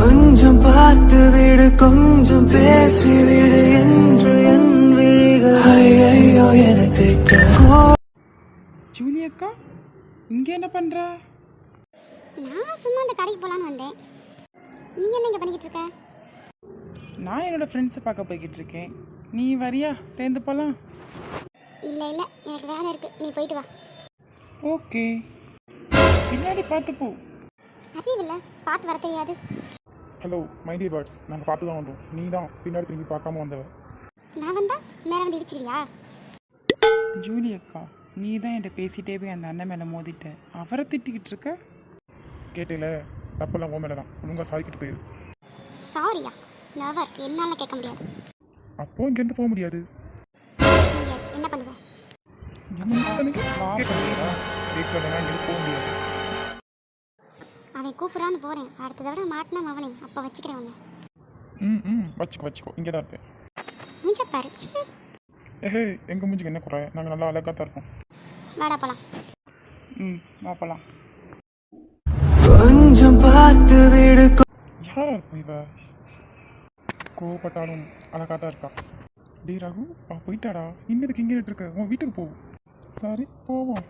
கொஞ்சம் பார்த்து விடு கொஞ்சம் பேசி விடு என்று என் விழிகள். ஐயோ என திட்ட. ஜூலி அக்கா இங்கே என்ன பண்ணுற நான் சும்மா அந்த கடைக்கு போகலான்னு வந்தேன். நீ என்ன இங்கே பண்ணிக்கிட்டு இருக்க? நான் என்னோட ஃப்ரெண்ட்ஸை பார்க்க போய்கிட்டு இருக்கேன். நீ வரியா? சேர்ந்து போகலாம் இல்லை இல்லை. எனக்கு வேலை இருக்குது நீ போயிட்டு வா. ஓகே. பின்னாடி பார்த்து போ. அறிவில்லை பார்த்து வர தெரியாது. ஹலோ மை டியர் பேர்ட்ஸ் நாங்கள் பார்த்து தான் வந்தோம். நீ தான் பின்னாடி திரும்பி பார்க்காம வந்தவ. நான் வந்தா மேலே வந்து இடிச்சிருவியா ஜூலி அக்கா நீ தான் என்கிட்ட பேசிட்டே போய் அந்த அண்ணன் மேலே மோதிட்ட. அவரை திட்டிக்கிட்டு இருக்க? கேட்டேல தப்பெல்லாம் ஓ மேலே தான் ஒழுங்காக சாரிக்கிட்டு போயிரு சாரியா லவர் என்னால் கேட்க முடியாது. அப்போ இங்கேருந்து போக முடியாது. என்ன பண்ணுவேன் என்ன சொன்னீங்க? கேட்க போக முடியாது. அவன் கூப்பிட்றான்னு போகிறேன் அடுத்த தடவை மாட்டினா அவனே அப்போ வச்சுக்கிறேன் உன்னை. ம் ம். வச்சுக்கோ வச்சுக்கோ. இங்கே தான் இருப்பேன் முடிச்சப்பாரு ஏஹே எங்கள் மூஞ்சிக்கு என்ன குறை? நாங்கள் நல்லா அழகாக தான் இருப்போம் வாடா போகலாம் ம் வா போகலாம் கொஞ்சம் பார்த்து விடு யாரா இருக்கும் இவ? கோவப்பட்டாலும் அழகாக தான் இருக்கா. டே ரகு அவ போயிட்டாடா. இன்னதுக்கு இங்கே இருக்க? உன் வீட்டுக்கு போ. சாரி போவோம்.